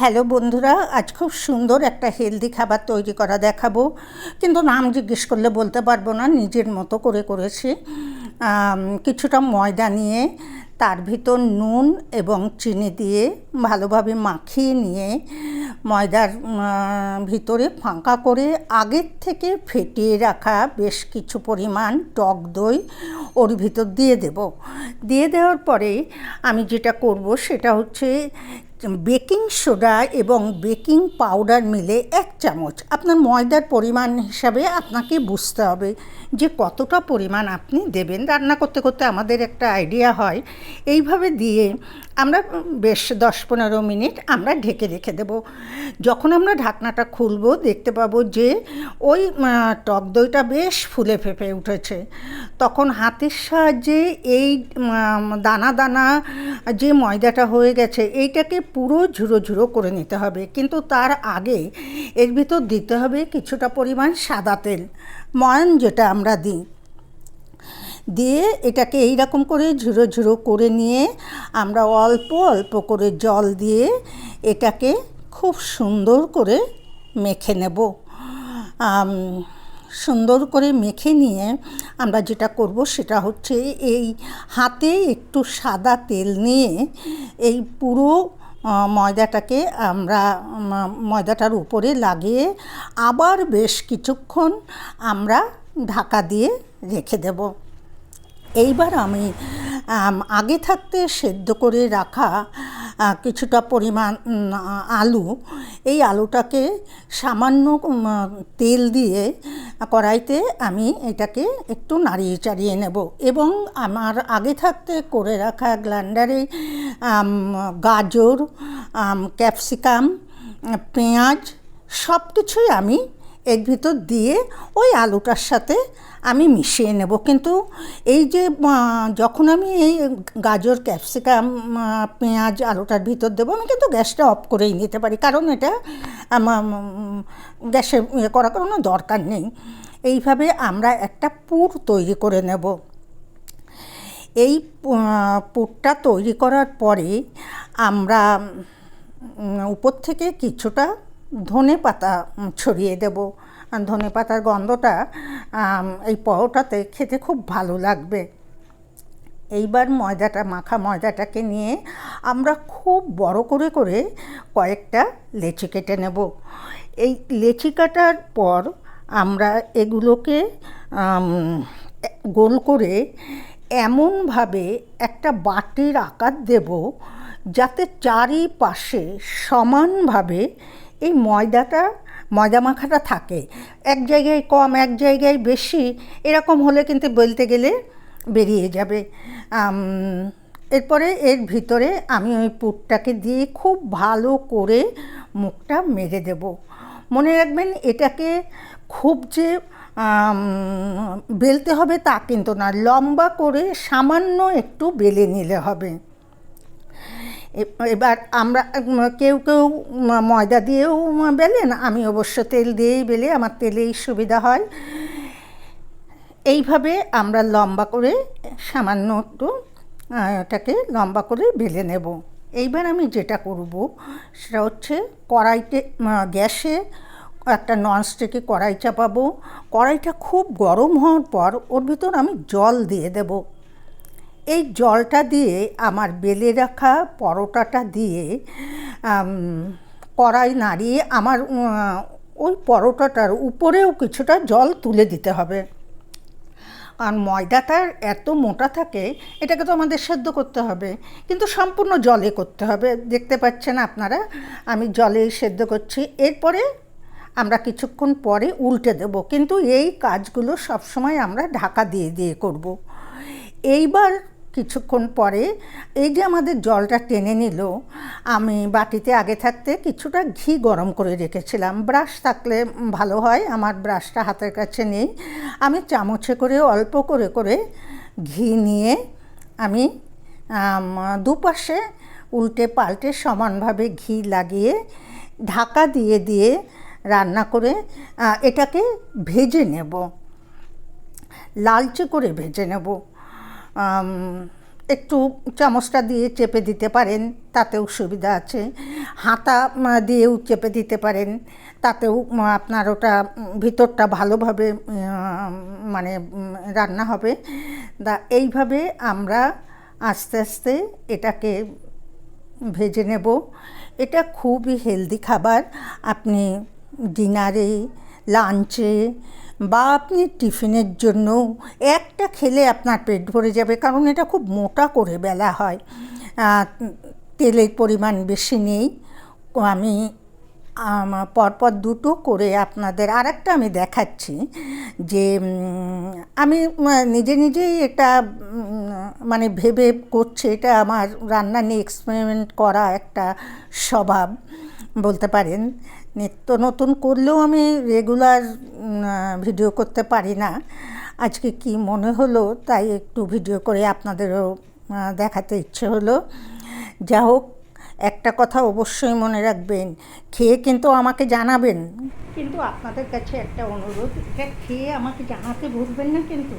Hello বন্ধুরা, আজ খুব সুন্দর একটা হেলদি খাবার তৈরি করা দেখাবো। কিন্তু নাম জিজ্ঞেস করলে বলতে পারব না, নিজের মতো করে করেছি। কিছুটা ময়দা নিয়ে, তার ভিতর নুন এবং চিনি দিয়ে ভালোভাবে মাখিয়ে নিয়ে ময়দার ভিতরে ফাঁকা করে আগের থেকে ফেটিয়ে রাখা বেশ কিছু পরিমাণ টক দই ওর ভিতর দিয়ে দেব। দিয়ে দেওয়ার পরে আমি যেটা করব সেটা হচ্ছে বেকিং সোডা এবং বেকিং পাউডার মিলে এক চামচ। আপনার ময়দার পরিমাণ হিসাবে আপনাকে বুঝতে হবে যে কতটা পরিমাণ আপনি দেবেন। রান্না করতে করতে আমাদের একটা আইডিয়া হয়। এইভাবে দিয়ে আমরা বেশ দশ পনেরো মিনিট আমরা ঢেকে রেখে দেব। যখন আমরা ঢাকনাটা খুলবো দেখতে পাবো যে ওই টক দইটা বেশ ফুলে ফেঁপে উঠেছে। তখন হাতের সাহায্যে এই দানা দানা যে ময়দাটা হয়ে গেছে, এইটাকে পুরো ঝুরো ঝুরো করে নিতে হবে। কিন্তু তার আগে এর ভিতর দিতে হবে কিছুটা পরিমাণ সাদা তেল, ময়ান যেটা আমরা দিই। দিয়ে এটাকে এই রকম করে ঝুরো ঝুরো করে নিয়ে আমরা অল্প অল্প করে জল দিয়ে এটাকে খুব সুন্দর করে মেখে নেব। সুন্দর করে মেখে নিয়ে আমরা যেটা করব সেটা হচ্ছে এই হাতে একটু সাদা তেল নিয়ে এই পুরো ময়দাটাকে আমরা ময়দাটার উপরে লাগিয়ে আবার বেশ কিছুক্ষণ আমরা ঢাকা দিয়ে রেখে দেব। এইবার আমি আগে থাকতে সেদ্ধ করে রাখা কিছুটা পরিমাণ আলু, এই আলুটাকে সামান্য তেল দিয়ে কড়াইতে আমি এটাকে একটু নাড়িয়ে চাড়িয়ে নেব। এবং আমার আগে থাকতে করে রাখা গ্ল্যান্ডারে গাজর ক্যাপসিকাম, পেঁয়াজ সব কিছুই আমি এর ভিতর দিয়ে ওই আলুটার সাথে আমি মিশিয়ে নেব। কিন্তু এই যে যখন আমি এই গাজর, ক্যাপসিকাম পেঁয়াজ আলুটার ভিতর দেবো, আমি কিন্তু গ্যাসটা অফ করেই নিতে পারি। কারণ এটা আমার গ্যাসে ইয়ে করার কোনো দরকার নেই। এইভাবে আমরা একটা পুর তৈরি করে নেব। এই পুরটা তৈরি করার পরে আমরা উপর থেকে কিছুটা ধনে পাতা ছড়িয়ে দেব। ধনে পাতার গন্ধটা এই পরোটাতে খেতে খুব ভালো লাগবে। এইবার ময়দাটা, মাখা ময়দাটাকে নিয়ে আমরা খুব বড় করে করে কয়েকটা লেচি কেটে নেব। এই লেচি কাটার পর আমরা এগুলোকে গোল করে এমনভাবে একটা বাটির আকার দেব যাতে চারিপাশে সমানভাবে এই ময়দাটা, ময়দা মাখাটা থাকে। এক জায়গায় কম, এক জায়গায় বেশি, এরকম হলে কিন্তু বলতে গেলে বেরিয়ে যাবে। এরপরে এর ভিতরে আমি ওই পুরটাকে দিয়ে খুব ভালো করে মুখটা মেরে দেব। মনে রাখবেন, এটাকে খুব যে বেলতে হবে তা কিন্তু না, লম্বা করে সামান্য একটু বেলে নিলে হবে। এবার আমরা কেউ কেউ ময়দা দিয়েও বেলেন আমি অবশ্য তেল দিয়েই বেলে, আমার তেলেই সুবিধা হয়। এইভাবে আমরা লম্বা করে, সামান্য একটু এটাকে লম্বা করে বেলে নেব। এইবার আমি যেটা করব, সেটা হচ্ছে কড়াইতে গ্যাসে একটা ননস্টিকে কড়াই চাপাবো। কড়াইটা খুব গরম হওয়ার পর, ওর ভিতর আমি জল দিয়ে দেবো। এই জলটা দিয়ে, আমার বেলে রাখা পরোটাটা দিয়ে কড়াই নাড়িয়ে আমার ওই পরোটাটার উপরেও কিছুটা জল তুলে দিতে হবে। কারণ ময়দাটার এত মোটা থাকে, এটাকে তো আমাদের সেদ্ধ করতে হবে। কিন্তু সম্পূর্ণ জলে করতে হবে। দেখতে পাচ্ছেন আপনারা, আমি জলেই সেদ্ধ করছি। এরপরে আমরা কিছুক্ষণ পরে উল্টে দেব। কিন্তু এই কাজগুলো সবসময় আমরা ঢাকা দিয়ে দিয়ে করব। এইবার কিছুক্ষণ পরে এই যে আমাদের জলটা টেনে নিল, আমি বাটিতে আগে থাকতে কিছুটা ঘি গরম করে রেখেছিলাম। ব্রাশ থাকলে ভালো হয়, আমার ব্রাশটা হাতের কাছে নেই। আমি চামচে করে, অল্প করে করে ঘি নিয়ে আমি দুপাশে উল্টে পাল্টে সমানভাবে ঘি লাগিয়ে ঢাকা দিয়ে দিয়ে রান্না করে এটাকে ভেজে নেব। লালচে করে ভেজে নেব। একটু চামচটা দিয়ে চেপে দিতে পারেন, তাতেও সুবিধা আছে। হাতা দিয়েও চেপে দিতে পারেন, তাতেও আপনার ওটা ভিতরটা ভালোভাবে মানে রান্না হবে। দা, এইভাবে আমরা আস্তে আস্তে এটাকে ভেজে নেব। এটা খুবই হেলদি খাবার। আপনি ডিনারে, লাঞ্চে বা আপনি টিফিনের জন্য একটা খেলে আপনার পেট ভরে যাবে, কারণ এটা খুব মোটা করে বেলা হয়। তেলের পরিমাণ বেশি নেই। আমি পরপর দুটো করে আপনাদের আর একটা আমি দেখাচ্ছি যে আমি নিজে নিজেই এটা মানে ভেবে করছে, এটা আমার রান্না নিয়ে এক্সপেরিমেন্ট করা একটা স্বভাব বলতে পারেন। নিত্য নতুন করলেও আমি রেগুলার ভিডিও করতে পারি না। আজকে কি মনে হলো তাই একটু ভিডিও করে আপনাদেরও দেখাতে ইচ্ছে হলো। যা হোক, একটা কথা অবশ্যই মনে রাখবেন, খেয়ে কিন্তু আমাকে জানাবেন। কিন্তু আপনাদের কাছে একটা অনুরোধ, এটা খেয়ে আমাকে জানাতে ভুলবেন না কিন্তু।